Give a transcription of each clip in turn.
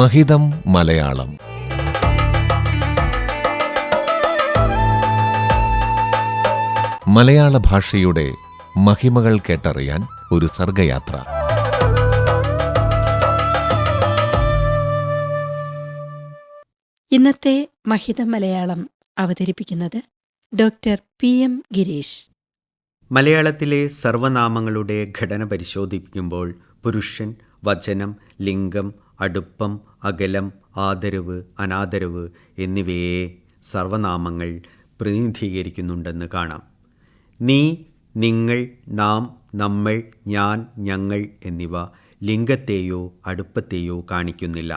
മഹിതം മലയാളം. മലയാള ഭാഷയുടെ മഹിമകൾ കേട്ടറിയാൻ ഒരു സർഗയാത്ര. ഇന്നത്തെ മഹിതം മലയാളം അവതരിപ്പിക്കുന്നത് ഡോക്ടർ പി എം ഗിരീഷ്. മലയാളത്തിലെ സർവനാമങ്ങളുടെ ഘടന പരിശോധിപ്പിക്കുമ്പോൾ പുരുഷൻ വചനം ലിംഗം അടുപ്പം അകലം ആദരവ് അനാദരവ് എന്നിവയെ സർവനാമങ്ങൾ പ്രതിനിധീകരിക്കുന്നുണ്ടെന്ന് കാണാം. നീ നിങ്ങൾ നാം നമ്മൾ ഞാൻ ഞങ്ങൾ എന്നിവ ലിംഗത്തെയോ അടുപ്പത്തെയോ കാണിക്കുന്നില്ല.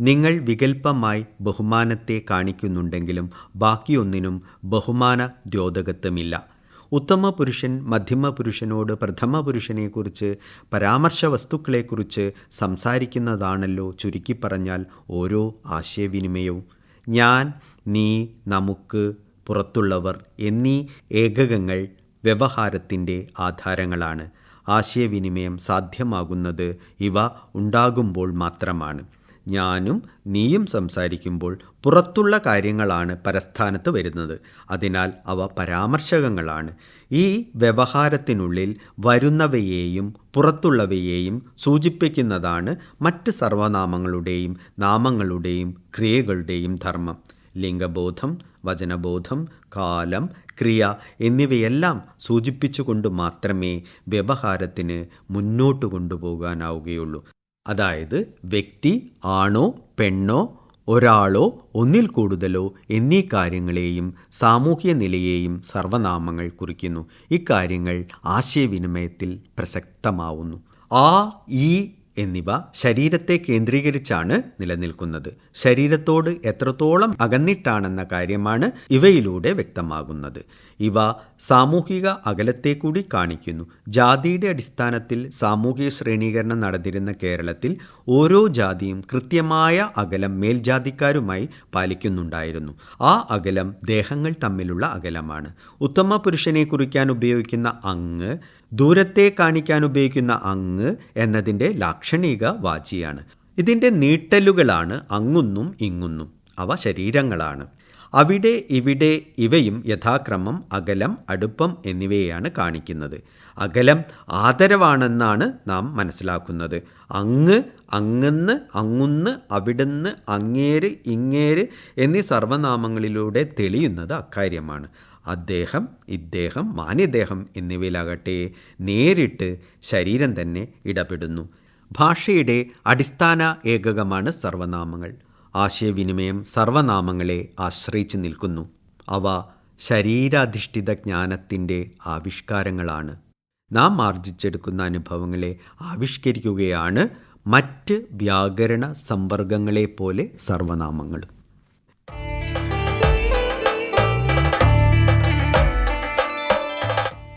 നിങ്ങൾ വികൽപ്പമായി ബഹുമാനത്തെ കാണിക്കുന്നുണ്ടെങ്കിലും ബാക്കിയൊന്നിനും ബഹുമാന ദ്യോതകത്വമില്ല ഉത്തമ പുരുഷൻ മധ്യമ പുരുഷനോട് പ്രഥമ പുരുഷനെക്കുറിച്ച് പരാമർശ വസ്തുക്കളെക്കുറിച്ച് സംസാരിക്കുന്നതാണല്ലോ ചുരുക്കി പറഞ്ഞാൽ ഓരോ ആശയവിനിമയവും. ഞാൻ നീ നമുക്ക് പുറത്തുള്ളവർ എന്നീ ഏകകങ്ങൾ വ്യവഹാരത്തിന്റെ ആധാരങ്ങളാണ്. ആശയവിനിമയം സാധ്യമാകുന്നത് ഇവ ഉണ്ടാകുമ്പോൾ മാത്രമാണ്. ഞാനും നീയും സംസാരിക്കുമ്പോൾ പുറത്തുള്ള കാര്യങ്ങളാണ് പരസ്ഥാനത്ത് വരുന്നത്. അതിനാൽ അവ പരാമർശകങ്ങളാണ്. ഈ വ്യവഹാരത്തിനുള്ളിൽ വരുന്നവയെയും പുറത്തുള്ളവയെയും സൂചിപ്പിക്കുന്നതാണ് മറ്റ് സർവനാമങ്ങളുടെയും നാമങ്ങളുടെയും ക്രിയകളുടെയും ധർമ്മം. ലിംഗബോധം വചനബോധം കാലം ക്രിയ എന്നിവയെല്ലാം സൂചിപ്പിച്ചുകൊണ്ട് മാത്രമേ വ്യവഹാരത്തിന് മുന്നോട്ട് കൊണ്ടുപോകാനാവുകയുള്ളൂ. അതായത് വ്യക്തി ആണോ പെണ്ണോ ഒരാളോ ഒന്നിൽ കൂടുതലോ എന്നീ കാര്യങ്ങളെയും സാമൂഹ്യ നിലയെയും സർവനാമങ്ങൾ കുറിക്കുന്നു. ഇക്കാര്യങ്ങൾ ആശയവിനിമയത്തിൽ പ്രസക്തമാവുന്നു. ആ ഈ എന്നിവ ശരീരത്തെ കേന്ദ്രീകരിച്ചാണ് നിലനിൽക്കുന്നത്. ശരീരത്തോട് എത്രത്തോളം അകന്നിട്ടാണെന്ന കാര്യമാണ് ഇവയിലൂടെ വ്യക്തമാകുന്നത്. ഇവ സാമൂഹിക അകലത്തെ കൂടി കാണിക്കുന്നു. ജാതിയുടെ അടിസ്ഥാനത്തിൽ സാമൂഹിക ശ്രേണീകരണം നടന്നിരുന്ന കേരളത്തിൽ ഓരോ ജാതിയും കൃത്യമായ അകലം മേൽജാതിക്കാരുമായി പാലിക്കുന്നുണ്ടായിരുന്നു. ആ അകലം ദേഹങ്ങൾ തമ്മിലുള്ള അകലമാണ്. ഉത്തമ പുരുഷനെ കുറിക്കാൻ ഉപയോഗിക്കുന്ന അങ്ങ് ദൂരത്തെ കാണിക്കാൻ ഉപയോഗിക്കുന്ന അങ്ങ് എന്നതിന്റെ ലാക്ഷണിക വാചിയാണ്. ഇതിന്റെ നീട്ടലുകളാണ് അങ്ങുന്നും ഇങ്ങുന്നും. അവ ശരീരങ്ങളാണ്. അവിടെ ഇവിടെ ഇവയും യഥാക്രമം അകലം അടുപ്പം എന്നിവയാണ് കാണിക്കുന്നത്. അകലം ആദരവാണെന്നാണ് നാം മനസ്സിലാക്കുന്നത്. അങ്ങ് അങ്ങന്ന് അങ്ങുന്ന് അവിടുന്ന് അങ്ങേര് ഇങ്ങേര് എന്നീ സർവനാമങ്ങളിലൂടെ തെളിയുന്നത് അക്കാര്യമാണ്. അദ്ദേഹം ഇദ്ദേഹം മാന്യദേഹം എന്നിവയിലാകട്ടെ നേരിട്ട് ശരീരം തന്നെ ഇടപെടുന്നു. ഭാഷയുടെ അടിസ്ഥാന ഏകകമാണ് സർവനാമങ്ങൾ. ആശയവിനിമയം സർവനാമങ്ങളെ ആശ്രയിച്ച് നിൽക്കുന്നു. അവ ശരീരാധിഷ്ഠിത ജ്ഞാനത്തിന്റെ ആവിഷ്കാരങ്ങളാണ്. നാം ആർജിച്ചെടുക്കുന്ന അനുഭവങ്ങളെ ആവിഷ്കരിക്കുകയാണ് മറ്റ് വ്യാകരണ സമ്പർഗങ്ങളെപ്പോലെ സർവനാമങ്ങളും.